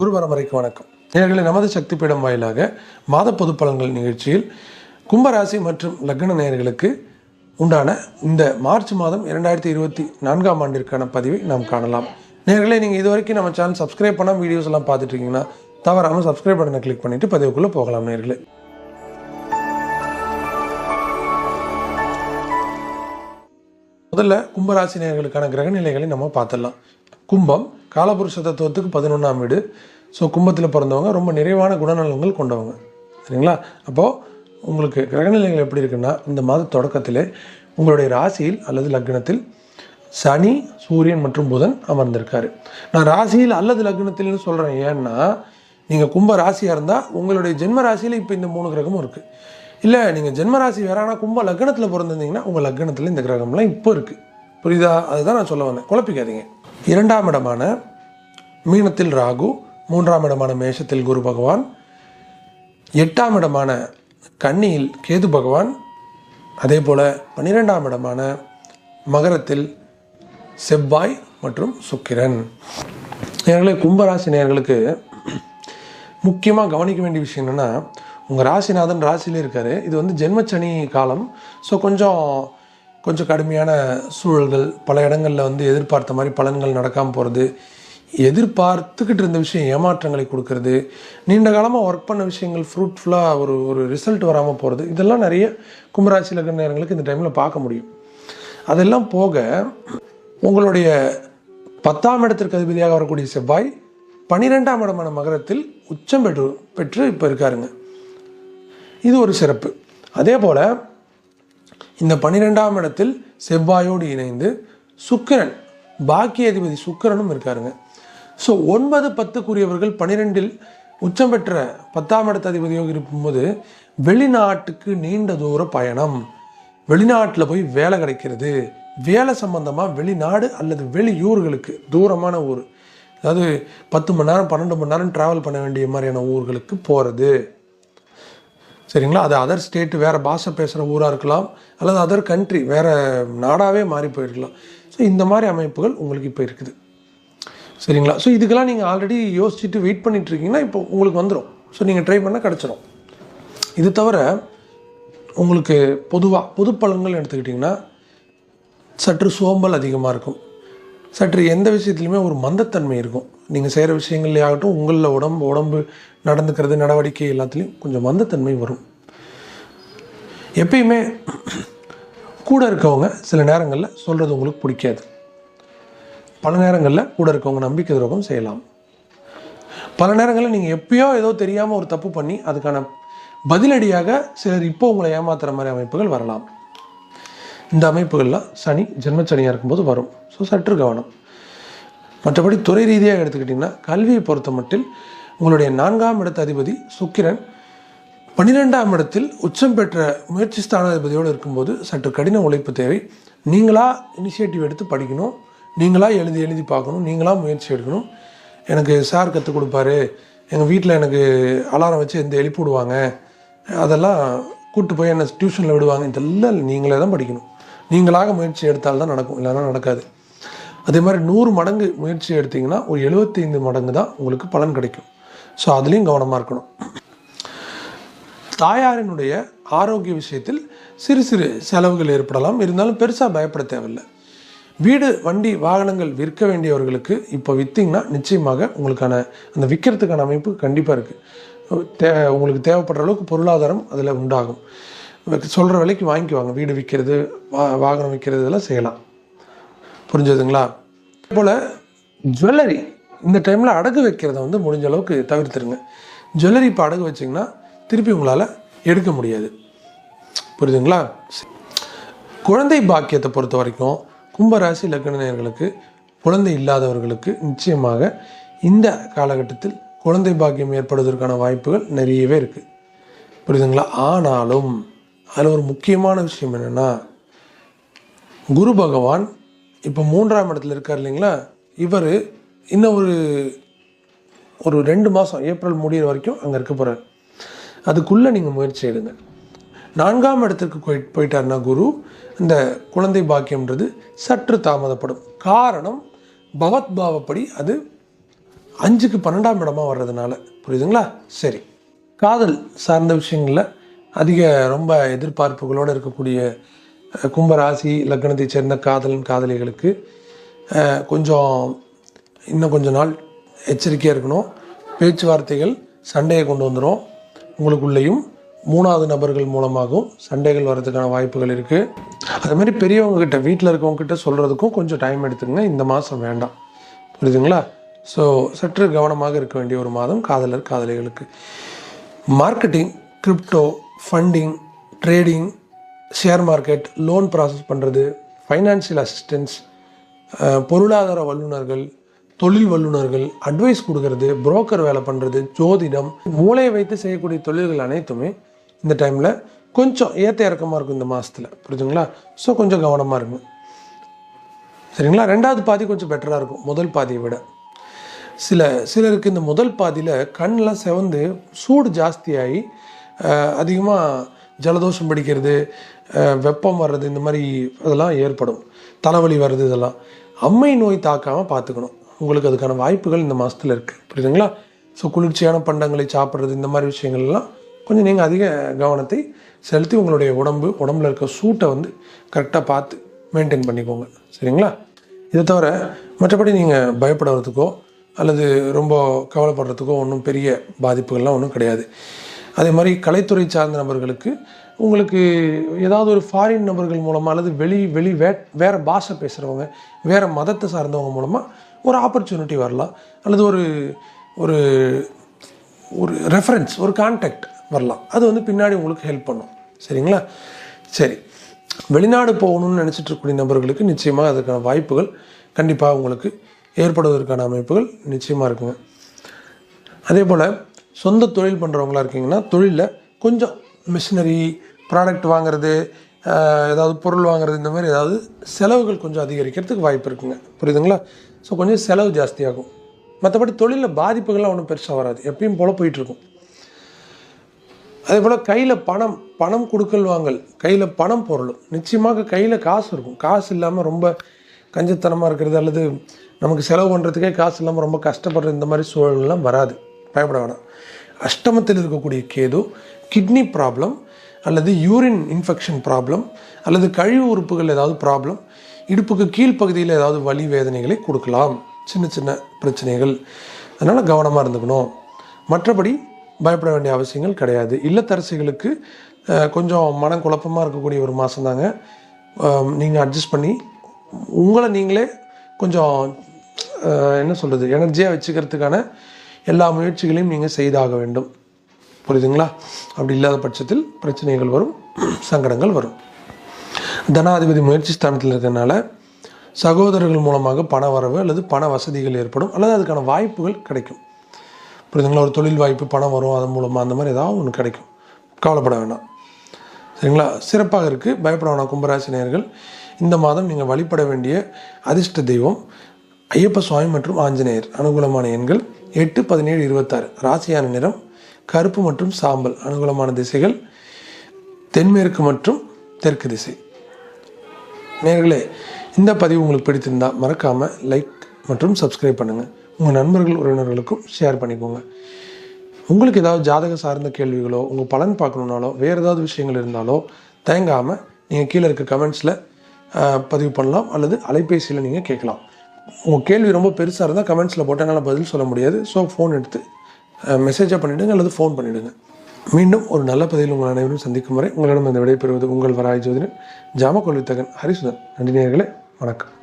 குருவரம் வரைக்கும் வணக்கம். நேர்களை நமது சக்தி பீடம் வாயிலாக மாத பொது பலன்கள் நிகழ்ச்சியில் கும்பராசி மற்றும் லக்ன நேயர்களுக்கு உண்டான இந்த மார்ச் மாதம் இரண்டாயிரத்தி இருபத்தி நான்காம் ஆண்டிற்கான பதிவை நாம் காணலாம். நேர்களை நீங்கள் இது வரைக்கும் நம்ம சேனல் சப்ஸ்கிரைப் பண்ணால் வீடியோஸ் எல்லாம் பார்த்துட்டு இருக்கீங்கன்னா தவறாமல் சப்ஸ்கிரைப் பட்டனை கிளிக் பண்ணிட்டு பதிவுக்குள்ளே போகலாம் நேர்களே முதல்ல கும்பராசி நேயர்களுக்கான கிரகநிலைகளை நம்ம பார்த்துடலாம். கும்பம் காலபுருஷ தத்துவத்துக்கு பதினொன்றாம் வீடு. ஸோ கும்பத்தில் பிறந்தவங்க ரொம்ப நிறைவான குணநலங்கள் கொண்டவங்க. சரிங்களா? அப்போது உங்களுக்கு கிரகநிலைகள் எப்படி இருக்குன்னா இந்த மாத தொடக்கத்திலே உங்களுடைய ராசியில் அல்லது லக்னத்தில் சனி சூரியன் மற்றும் புதன் அமர்ந்திருக்காரு. நான் ராசியில் அல்லது லக்னத்தில்னு சொல்கிறேன் ஏன்னா நீங்கள் கும்ப ராசியாக இருந்தால் உங்களுடைய ஜென்ம ராசியில் இப்போ இந்த மூணு கிரகமும் இருக்குது இல்லை நீங்கள் ஜென்ம ராசி வேற ஆனால் கும்ப லக்னத்தில் பிறந்திருந்தீங்கன்னா உங்கள் லக்னத்தில் இந்த கிரகம்லாம் இப்போ இருக்குது புரியுதா? அதுதான் நான் சொல்ல வந்தேன். குழப்பிக்காதீங்க. இரண்டாம் இடமான மீனத்தில் ராகு மூன்றாம் இடமான மேஷத்தில் குரு பகவான் எட்டாம் இடமான கன்னியில் கேது பகவான் அதே போல் பன்னிரெண்டாம் இடமான மகரத்தில் செவ்வாய் மற்றும் சுக்கிரன். நேர்களை கும்பராசி நேர்களுக்கு முக்கியமாக கவனிக்க வேண்டிய விஷயம் என்னென்னா உங்கள் ராசிநாதன் ராசியிலே இருக்கார். இது வந்து ஜென்மச்சனி காலம். ஸோ கொஞ்சம் கொஞ்சம் கடுமையான சூழல்கள் பல இடங்களில் வந்து எதிர்பார்த்த மாதிரி பலன்கள் நடக்காமல் போகிறது எதிர்பார்த்துக்கிட்டு இருந்த விஷயம் ஏமாற்றங்களை கொடுக்கறது நீண்ட காலமாக ஒர்க் பண்ண விஷயங்கள் ஃப்ரூட்ஃபுல்லாக ஒரு ஒரு ரிசல்ட் வராமல் போகிறது இதெல்லாம் நிறைய கும்பராசி லக்ன நேரங்களுக்கு இந்த டைமில் பார்க்க முடியும். அதெல்லாம் போக உங்களுடைய பத்தாம் இடத்திற்கு அதிபதியாக வரக்கூடிய செவ்வாய் பன்னிரெண்டாம் இடமான மகரத்தில் உச்சம் பெற்று பெற்று இப்போ இருக்காருங்க. இது ஒரு சிறப்பு. அதே போல் இந்த பன்னிரெண்டாம் இடத்தில் செவ்வாயோடு இணைந்து சுக்கிரன் பாக்கிய அதிபதி சுக்கிரனும் இருக்காருங்க. ஸோ ஒன்பது பத்துக்குரியவர்கள் பன்னிரெண்டில் உச்சம் பெற்ற பத்தாம் இடத்த அதிபதியாக இருக்கும்போது வெளிநாட்டுக்கு நீண்ட தூர பயணம். வெளிநாட்டில் போய் வேலை கிடைக்கிறது. வேலை சம்பந்தமாக வெளிநாடு அல்லது வெளியூர்களுக்கு தூரமான ஊர். அதாவது பத்து மணி நேரம் பன்னெண்டு மணி நேரம் ட்ராவல் பண்ண வேண்டிய மாதிரியான ஊர்களுக்கு போகிறது சரிங்களா? அது அதர் ஸ்டேட் வேறு பாஷை பேசுகிற ஊராக இருக்கலாம் அல்லது அதர் கண்ட்ரி வேறு நாடாகவே மாறி போயிருக்கலாம். ஸோ இந்த மாதிரி அமைப்புகள் உங்களுக்கு இப்போ இருக்குது. சரிங்களா? ஸோ இதுக்கெல்லாம் நீங்கள் ஆல்ரெடி யோசிச்சுட்டு வெயிட் பண்ணிட்டு இருக்கீங்கன்னா இப்போ உங்களுக்கு வந்துடும் ஸோ நீங்கள் ட்ரை பண்ணால் கிடச்சிரும். இது தவிர உங்களுக்கு பொதுவாக பொது பலன்கள் எடுத்துக்கிட்டிங்கன்னா சற்று சோம்பல் அதிகமாக இருக்கும். சற்று எந்த விஷயத்துலையுமே ஒரு மந்தத்தன்மை இருக்கும். நீங்கள் செய்கிற விஷயங்கள்லே ஆகட்டும் உங்களில் உடம்பு உடம்பு நடந்துக்கிறது நடவடிக்கை எல்லாத்துலேயும் கொஞ்சம் மந்தத்தன்மை வரும். எப்பயுமே கூட இருக்கவங்க சில நேரங்களில் சொல்கிறது உங்களுக்கு பிடிக்காது. பல நேரங்களில் கூட இருக்கவங்க நம்பிக்கை துரோகம் செய்யலாம். பல நேரங்களில் நீங்கள் எப்பயோ ஏதோ தெரியாமல் ஒரு தப்பு பண்ணி அதுக்கான பதிலடியாக சிலர் இப்போ உங்களை ஏமாத்துகிற மாதிரி அமைப்புகள் வரலாம். இந்த அமைப்புகள்லாம் சனி ஜென்மச்சனியாக இருக்கும்போது வரும். ஸோ சற்று கவனம். மற்றபடி துறை ரீதியாக எடுத்துக்கிட்டிங்கன்னா கல்வியை பொறுத்த மட்டில் உங்களுடைய நான்காம் இடத்த அதிபதி சுக்கிரன் பன்னிரெண்டாம் இடத்தில் உச்சம் பெற்ற முயற்சி ஸ்தானாதிபதியோடு இருக்கும்போது சற்று கடின உழைப்பு தேவை. நீங்களாக இனிஷியேட்டிவ் எடுத்து படிக்கணும். நீங்களாக எழுதி எழுதி பார்க்கணும். நீங்களாக முயற்சி எடுக்கணும். எனக்கு சார் கற்றுக் கொடுப்பாரு. எங்கள் வீட்டில் எனக்கு அலாரம் வச்சு எந்த எழுப்பி விடுவாங்க? அதெல்லாம் கூட்டு போய் என்ன டியூஷனில் விடுவாங்க? இதெல்லாம் நீங்களே தான் படிக்கணும். நீங்களாக முயற்சி எடுத்தால் தான் நடக்கும் இல்லைன்னா நடக்காது. அதே மாதிரி நூறு மடங்கு முயற்சி எடுத்தீங்கன்னா ஒரு எழுபத்தைந்து மடங்கு தான் உங்களுக்கு பலன் கிடைக்கும். ஸோ அதுலேயும் கவனமாக இருக்கணும். தாயாரினுடைய ஆரோக்கிய விஷயத்தில் சிறு சிறு செலவுகள் ஏற்படலாம். இருந்தாலும் பெருசாக பயப்பட தேவையில்லை. வீடு வண்டி வாகனங்கள் விற்க வேண்டியவர்களுக்கு இப்போ விற்றீங்கன்னா நிச்சயமாக உங்களுக்கான அந்த விற்கிறதுக்கான அமைப்பு கண்டிப்பாக இருக்குது தே உங்களுக்கு தேவைப்படுற அளவுக்கு பொருளாதாரம் அதில் உண்டாகும். சொல்கிற விலைக்கு வாங்கிக்குவாங்க. வீடு விற்கிறது வா வாகனம் விற்கிறது இதெல்லாம் செய்யலாம். புரிஞ்சதுங்களா? போல் ஜுவல்லரி இந்த டைமில் அடகு வைக்கிறத வந்து முடிஞ்ச அளவுக்கு தவிர்த்துருங்க. ஜுவல்லரி இப்போ அடகு வச்சிங்கன்னா திருப்பி உங்களால் எடுக்க முடியாது. புரியுதுங்களா? குழந்தை பாக்கியத்தை பொறுத்த வரைக்கும் கும்பராசி லக்னநேயர்களுக்கு குழந்தை இல்லாதவர்களுக்கு நிச்சயமாக இந்த காலகட்டத்தில் குழந்தை பாக்கியம் ஏற்படுவதற்கான வாய்ப்புகள் நிறையவே இருக்குது புரியுதுங்களா? ஆனாலும் அதில் ஒரு முக்கியமான விஷயம் என்னென்னா குரு பகவான் இப்போ மூன்றாம் இடத்துல இருக்கார் இல்லைங்களா? இவர் இன்னும் ஒரு ஒரு ரெண்டு மாதம் ஏப்ரல் முடிகிற வரைக்கும் அங்கே இருக்க போகிறார் அதுக்குள்ளே நீங்கள் முயற்சி எடுங்க. நான்காம் இடத்திற்கு போய் போயிட்டார்னா குரு இந்த குழந்தை பாக்கியம்ன்றது சற்று தாமதப்படும். காரணம் பவத் பாவப்படி அது அஞ்சுக்கு பன்னெண்டாம் இடமா வர்றதுனால. புரியுதுங்களா? சரி. காதல் சார்ந்த விஷயங்களில் அதிக ரொம்ப எதிர்பார்ப்புகளோடு இருக்கக்கூடிய கும்பராசி லக்னத்தை சேர்ந்த காதலன் காதலிகளுக்கு கொஞ்சம் இன்னும் கொஞ்ச நாள் எச்சரிக்கையாக இருக்கணும். பேச்சுவார்த்தைகள் சண்டையை கொண்டு வந்துடும் உங்களுக்குள்ளேயும் மூணாவது நபர்கள் மூலமாகவும் சண்டைகள் வர்றதுக்கான வாய்ப்புகள் இருக்குது அதே மாதிரி பெரியவங்கக்கிட்ட வீட்டில் இருக்கவங்கக்கிட்ட சொல்கிறதுக்கும் கொஞ்சம் டைம் எடுத்துக்கங்க. இந்த மாதம் வேண்டாம். புரியுதுங்களா? ஸோ சற்று கவனமாக இருக்க வேண்டிய ஒரு மாதம் காதலர் காதலிகளுக்கு. Marketing crypto funding trading share market loan process பண்ணுறது ஃபைனான்சியல் அசிஸ்டன்ஸ் பொருளாதார வல்லுநர்கள் தொழில் வல்லுநர்கள் அட்வைஸ் கொடுக்கறது புரோக்கர் வேலை பண்ணுறது ஜோதிடம் மூளையை வைத்து செய்யக்கூடிய தொழில்கள் அனைத்துமே இந்த டைமில் கொஞ்சம் ஏற்ற இறக்கமாக இருக்கும் இந்த மாதத்தில் புரிஞ்சுங்களா? ஸோ கொஞ்சம் கவனமாக இருக்கும் சரிங்களா? ரெண்டாவது பாதி கொஞ்சம் பெட்டராக இருக்கும் முதல் பாதியை விட. சில சிலருக்கு இந்த முதல் பாதியில் கண்ணெலாம் செவந்து சூடு ஜாஸ்தியாகி அதிகமாக ஜலதோஷம் பிடிக்கிறது வெப்பம் வர்றது இந்த மாதிரி அதெல்லாம் ஏற்படும். தலைவலி வர்றது இதெல்லாம். அம்மை நோய் தாக்காமல் பார்த்துக்கணும். உங்களுக்கு அதுக்கான வாய்ப்புகள் இந்த மாதத்தில் இருக்குது புரியுதுங்களா? ஸோ குளிர்ச்சியான பண்டங்களை சாப்பிட்றது இந்த மாதிரி விஷயங்கள்லாம் கொஞ்சம் நீங்கள் அதிக கவனத்தை செலுத்தி உங்களுடைய உடம்பு உடம்புல இருக்க சூட்டை வந்து கரெக்டாக பார்த்து மெயின்டைன் பண்ணிக்கோங்க. சரிங்களா? இதை தவிர மற்றபடி நீங்கள் பயப்படுறதுக்கோ அல்லது ரொம்ப கவலைப்படுறதுக்கோ ஒன்றும் பெரிய பாதிப்புகள்லாம் ஒன்றும் கிடையாது. அதே மாதிரி கலைத்துறை சார்ந்த நபர்களுக்கு உங்களுக்கு ஏதாவது ஒரு ஃபாரின் நபர்கள் மூலமாக அல்லது வெளி வெளி வே வேறு பாஷை பேசுகிறவங்க வேறு மதத்தை சார்ந்தவங்க மூலமாக ஒரு ஆப்பர்ச்சுனிட்டி வரலாம். அல்லது ஒரு ஒரு ஒரு ரெஃபரன்ஸ் ஒரு கான்டாக்ட் வரலாம். அது வந்து பின்னாடி உங்களுக்கு ஹெல்ப் பண்ணும். சரிங்களா? சரி. வெளிநாடு போகணும்னு நினச்சிட்டு இருக்கக்கூடிய நபர்களுக்கு நிச்சயமாக அதுக்கான வாய்ப்புகள் கண்டிப்பாக உங்களுக்கு ஏற்படுவதற்கான அமைப்புகள் நிச்சயமாக இருக்குங்க. அதே போல் சொந்த தொழில் பண்ணுறவங்களா இருக்கீங்கன்னா தொழிலில் கொஞ்சம் மிஷினரி ப்ராடக்ட் வாங்குறது ஏதாவது பொருள் வாங்குறது இந்த மாதிரி ஏதாவது செலவுகள் கொஞ்சம் அதிகரிக்கிறதுக்கு வாய்ப்பு இருக்குங்க. புரியுதுங்களா? ஸோ கொஞ்சம் செலவு ஜாஸ்தியாகும். மற்றபடி தொழிலில் பாதிப்புகள்லாம் ஒன்றும் பெருசாக வராது. எப்பயும் போல் போயிட்டுருக்கும். அதே போல் கையில் பணம் பணம் கொடுக்கல் வாங்கல் கையில் பணம் பொருளும். நிச்சயமாக கையில் காசு இருக்கும். காசு இல்லாமல் ரொம்ப கஞ்சத்தனமாக இருக்கிறது அல்லது நமக்கு செலவு பண்ணுறதுக்கே காசு இல்லாமல் ரொம்ப கஷ்டப்படுற இந்த மாதிரி சூழல்லாம் வராது. பயப்பட வேணாம். அஷ்டமத்தில் இருக்கக்கூடிய கேது கிட்னி ப்ராப்ளம் அல்லது யூரின் இன்ஃபெக்ஷன் ப்ராப்ளம் அல்லது கழிவு உறுப்புகள் ஏதாவது ப்ராப்ளம் இடுப்புக்கு கீழ்ப்பகுதியில் ஏதாவது வலி வேதனைகளை கொடுக்கலாம். சின்ன சின்ன பிரச்சனைகள். அதனால் கவனமாக இருந்துக்கணும். மற்றபடி பயப்பட வேண்டிய அவசியங்கள் கிடையாது. இல்லத்தரசிகளுக்கு கொஞ்சம் கொஞ்சம் மனக்குழப்பமாக இருக்கக்கூடிய ஒரு மாதம் தாங்க. நீங்கள் அட்ஜஸ்ட் பண்ணி உங்களை நீங்களே கொஞ்சம் என்ன சொல்கிறது எனர்ஜியாக வச்சுக்கிறதுக்கான எல்லா முயற்சிகளையும் நீங்கள் செய்தாக வேண்டும். புரியுதுங்களா? அப்படி இல்லாத பட்சத்தில் பிரச்சனைகள் வரும் சங்கடங்கள் வரும். தனாதிபதி முயற்சி ஸ்தானத்தில் இருக்கிறதுனால சகோதரர்கள் மூலமாக பண வரவு அல்லது பண வசதிகள் ஏற்படும் அல்லது அதுக்கான வாய்ப்புகள் கிடைக்கும். புரியுதுங்களா? ஒரு தொழில் வாய்ப்பு பணம் வரும் அதன் மூலமாக அந்த மாதிரி ஏதாவது ஒன்று கிடைக்கும். கவலைப்பட வேண்டாம் சரிங்களா? சிறப்பாக இருக்குது பயப்பட வேணாம் கும்பராசினியர்கள் இந்த மாதம் நீங்கள் வழிபட வேண்டிய அதிர்ஷ்ட தெய்வம் ஐயப்ப சுவாமி மற்றும் ஆஞ்சநேயர். அனுகூலமான எண்கள். எட்டு பதினேழு இருபத்தாறு. ராசியான நிறம் கருப்பு மற்றும் சாம்பல். அனுகூலமான திசைகள் தென்மேற்கு மற்றும் தெற்கு திசை. நேர்களே இந்த பதிவு உங்களுக்கு பிடித்திருந்தால் மறக்காமல் லைக் மற்றும் சப்ஸ்கிரைப் பண்ணுங்கள் உங்கள் நண்பர்கள் உறவினர்களுக்கும் ஷேர் பண்ணிக்கோங்க. உங்களுக்கு ஏதாவது ஜாதக சார்ந்த கேள்விகளோ உங்கள் பலன் பார்க்கணுன்னாலோ வேறு ஏதாவது விஷயங்கள் இருந்தாலோ தயங்காமல் நீங்கள் கீழே இருக்க கமெண்ட்ஸில் பதிவு பண்ணலாம். அல்லது அலைபேசியில் நீங்கள் கேட்கலாம். உங்கள் கேள்வி ரொம்ப பெருசாக இருந்தால் கமெண்ட்ஸில் போட்டால் என்னால் பதில் சொல்ல முடியாது. ஸோ ஃபோன் எடுத்து மெசேஜாக பண்ணிவிடுங்க அல்லது ஃபோன் பண்ணிவிடுங்க மீண்டும் ஒரு நல்ல பதிவில் உங்கள் அனைவரும் சந்திக்கும் வரை உங்களிடம் இந்த விடைபெறுவது உங்கள் வராய் ஜோதிடன் ஜாமக்கொள்வித்தகன் ஹரிசுதன். நன்றி நேர்களே வணக்கம்.